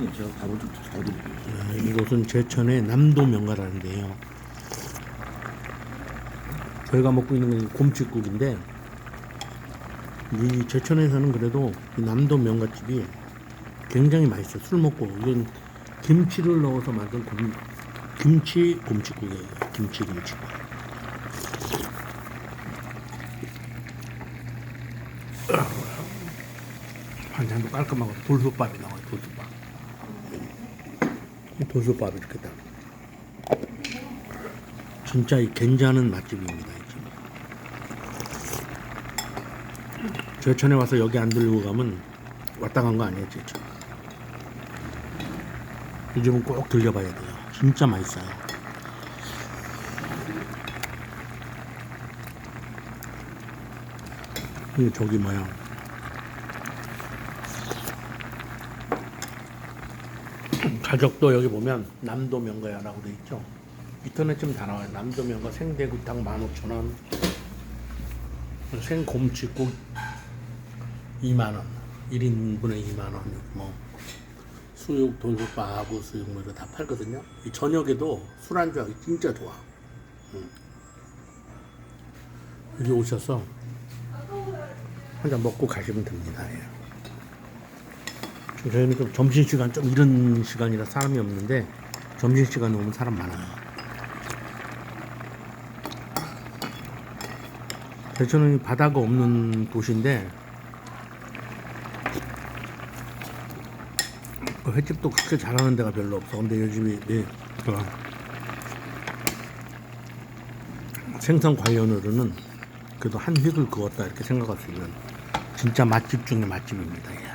예, 제가 바로 좀 잘해드릴게요. 아, 이곳은 제천의 남도 명가라는 데요. 저희가 먹고 있는 건 곰치국인데 이 제천에서는 그래도 이 남도 명가집이 굉장히 맛있어요. 술 먹고 이건 김치를 넣어서 만든 곰, 김치 곰치국이에요. 김치 곰치국. 반찬도 깔끔하고 돌솥밥이 나와요. 돌솥밥. 이 돌솥밥이 이렇게 딱. 진짜 이 괜찮은 맛집입니다. 이 집. 제천에 와서 여기 안 들리고 가면 왔다 간 거 아니에요, 제천. 이 집은 꼭 들려봐야 돼요. 진짜 맛있어요. 이 저기 뭐야. 가격도 여기 보면 남도 명가야라고 돼 있죠. 인터넷 좀다 나와요. 남도 명가 생대구탕 15,000원. 생곰치국 2만 원. 1인분에 2만 원. 뭐 수육 돌솥밥 하고 수육 뭐 이거 다 팔거든요. 이 저녁에도 술안주하기 진짜 좋아. 음. 여기 오셔서 한잔 먹고 가시면 됩니다. 예. 저희는 좀 점심시간 좀 이런 시간이라 사람이 없는데 점심시간에 오면 사람 많아요. 대천은 바다가 없는 도시인데 그 횟집도 그렇게 잘하는 데가 별로 없어. 근데 요즘에 네, 그 생선 관련으로는 그래도 한 획을 그었다 이렇게 생각할 수 있는 진짜 맛집 중에 맛집입니다. 예.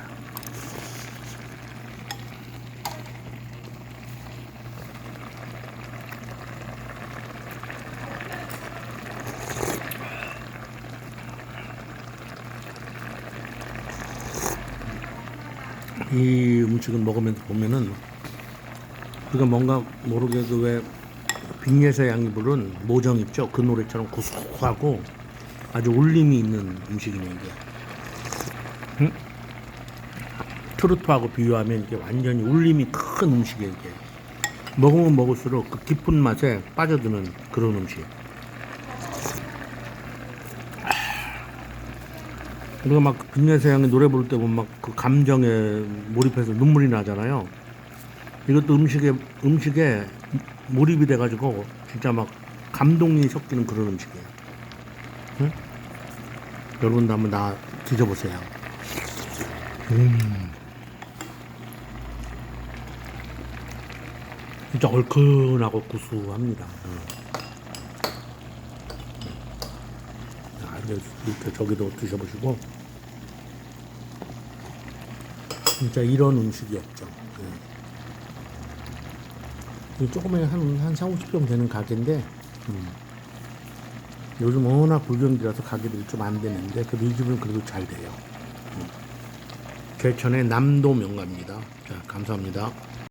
이 음식을 먹으면서 보면은 우리가 뭔가 모르게 그 왜 빅예서 양이 부른 모정 있죠? 그 노래처럼 구수하고 아주 울림이 있는 음식이네 이게. 응? 트로트하고 비유하면 이게 완전히 울림이 큰 음식이에요 이게. 먹으면 먹을수록 그 깊은 맛에 빠져드는 그런 음식 우리가 막 빅내세 양이 노래 부를 때 보면 막 그 감정에 몰입해서 눈물이 나잖아요. 이것도 음식에 음식에 몰입이 돼가지고 진짜 막 감동이 섞이는 그런 음식이에요. 응? 여러분도 한번 나 드셔보세요. 음. 진짜 얼큰하고 구수합니다. 응. 이렇게 저기도 드셔보시고 진짜 이런 음식이 없죠. 예. 이 조그만 한, 한 4, 50평 되는 가게인데 음. 요즘 워낙 불경기라서 가게들이 좀 안 되는데 그래도 이 집은 그래도 잘 돼요. 음. 개천의 남도 명가입니다. 자, 감사합니다.